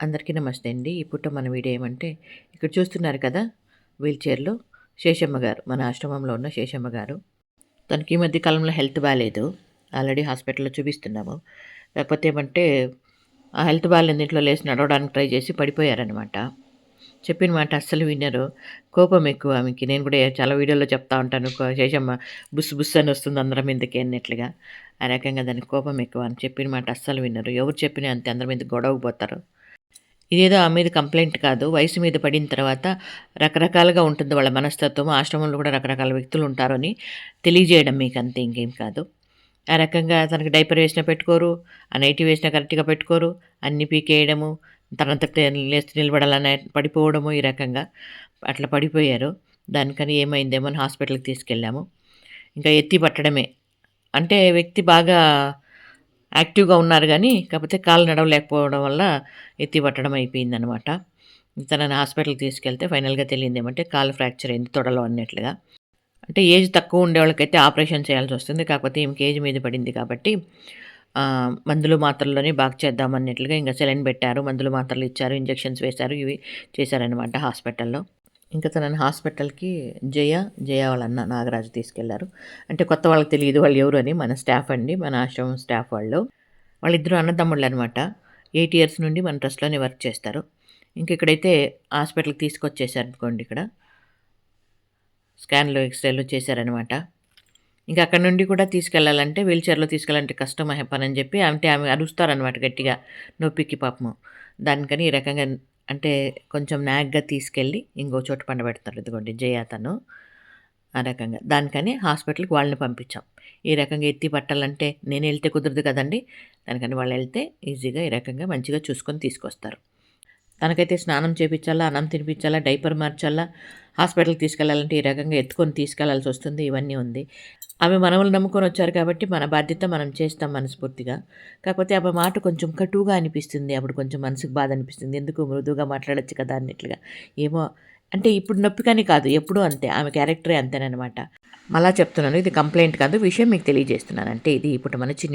అందరికీ నమస్తే అండి. ఇప్పుడు మన వీడియో ఏమంటే ఇక్కడ చూస్తున్నారు కదా వీల్చైర్లో శేషమ్మ గారు మన ఆశ్రమంలో ఉన్న శేషమ్మ గారు. తనకి ఈ మధ్య కాలంలో హెల్త్ బాగాలేదు ఆల్రెడీ హాస్పిటల్లో చూపిస్తున్నాము. లేకపోతే ఏమంటే ఆ హెల్త్ బాగాలేదు ఇంట్లో లేచి నడవడానికి ట్రై చేసి పడిపోయారనమాట చెప్పిన మాట అస్సలు వినరు. కోపం ఎక్కువ ఆమెకి. నేను కూడా చాలా వీడియోలో చెప్తా ఉంటాను. శేషమ్మ బుస్ బుస్ అని వస్తుంది అందరం మీదకి అన్నట్లుగా. ఆ రకంగా దానికి కోపం ఎక్కువ అని చెప్పిన మాట అస్సలు వినరు. ఎవరు చెప్పినా అంతే అందరి మీద గొడవకు పోతారు. ఇదేదో ఆ మీద కంప్లైంట్ కాదు. వయసు మీద పడిన తర్వాత రకరకాలుగా ఉంటుంది వాళ్ళ మనస్తత్వం. ఆశ్రమంలో కూడా రకరకాల వ్యక్తులు ఉంటారని తెలియజేయడం మీకు అంతే ఇంకేం కాదు. ఆ రకంగా తనకి డైపర్ వేసినా పెట్టుకోరు ఆ నైటీ వేసినా కరెక్ట్గా పెట్టుకోరు అన్ని పీకేయడము తనంత లేచి నిలబడాలని పడిపోవడము ఈ రకంగా అట్లా పడిపోయారు. దానికని ఏమైందేమో అని హాస్పిటల్కి తీసుకెళ్ళాము. ఇంకా ఎత్తి పట్టడమే. అంటే వ్యక్తి బాగా యాక్టివ్గా ఉన్నారు కానీ కాకపోతే కాలు నడవలేకపోవడం వల్ల ఎత్తి పట్టడం అయిపోయిందనమాట తనని హాస్పిటల్కి తీసుకెళ్తే ఫైనల్గా తెలియదు ఏమంటే కాలు ఫ్రాక్చర్ అయింది తొడలో అన్నట్లుగా. అంటే ఏజ్ తక్కువ ఉండే వాళ్ళకైతే ఆపరేషన్ చేయాల్సి వస్తుంది. కాకపోతే ఈమెకి ఏజ్ మీద పడింది కాబట్టి మందులు మాత్రల్లోనే బాగా చేద్దామన్నట్లుగా ఇంకా సెలైన్ పెట్టారు. మందులు మాత్రలు ఇచ్చారు ఇంజెక్షన్స్ వేశారు ఇవి చేశారనమాట హాస్పిటల్లో. ఇంకా తనని హాస్పిటల్కి జయ జయ వాళ్ళ అన్న నాగరాజు తీసుకెళ్ళారు. అంటే కొత్త వాళ్ళకి తెలియదు వాళ్ళు ఎవరు అని మన స్టాఫ్ అండి మన ఆశ్రమం స్టాఫ్ వాళ్ళు. వాళ్ళిద్దరూ అన్నదమ్ముళ్ళు అనమాట ఎయిట్ ఇయర్స్ నుండి మన ట్రస్ట్లోనే వర్క్ చేస్తారు. ఇంక ఇక్కడైతే హాస్పిటల్కి తీసుకొచ్చేసారు అనుకోండి ఇక్కడ. స్కాన్లు ఎక్స్రేలు చేశారనమాట. ఇంకా అక్కడ నుండి కూడా తీసుకెళ్ళాలంటే వీల్ చైర్లో తీసుకెళ్ళాలంటే కష్టం అయ్యే పని అని చెప్పి అంటే ఆమె అరుస్తారనమాట గట్టిగా. నొప్పికి పాపము. దానికని ఈ రకంగా అంటే కొంచెం నాగ్గా తీసుకెళ్ళి ఇంకో చోట పండబెడతారు. ఇదిగోండి జయ తను. ఆ రకంగా. దానికని హాస్పిటల్కి వాళ్ళని పంపించాం. ఈ రకంగా ఎత్తి పట్టాలంటే నేను వెళ్తే కుదరదు కదండి. దానికని వాళ్ళు వెళ్తే ఈజీగా ఈ రకంగా మంచిగా చూసుకొని తీసుకొస్తారు. తనకైతే స్నానం చేపించాలా అన్నం తినిపించాలా డైపర్ మార్చాలా హాస్పిటల్కి తీసుకెళ్ళాలంటే ఈ రకంగా ఎత్తుకొని తీసుకెళ్ళాల్సి వస్తుంది. ఇవన్నీ ఉంది. ఆమె మనవలు నమ్ముకొని వచ్చారు కాబట్టి మన బాధ్యత మనం చేస్తాం మనస్ఫూర్తిగా. కాకపోతే ఆమె మాట కొంచెం కటువుగా అనిపిస్తుంది. అప్పుడు కొంచెం మనసుకు బాధ అనిపిస్తుంది. ఎందుకు మృదువుగా మాట్లాడొచ్చు కదా అన్నట్లుగా. ఏమో అంటే ఇప్పుడు నొప్పి కానీ కాదు. ఎప్పుడూ అంతే. ఆమె క్యారెక్టరే అంతేనమాట మళ్ళా చెప్తున్నాను. ఇది కంప్లైంట్ కాదు. విషయం మీకు తెలియజేస్తున్నాను. అంటే ఇది ఇప్పుడు మన చిన్న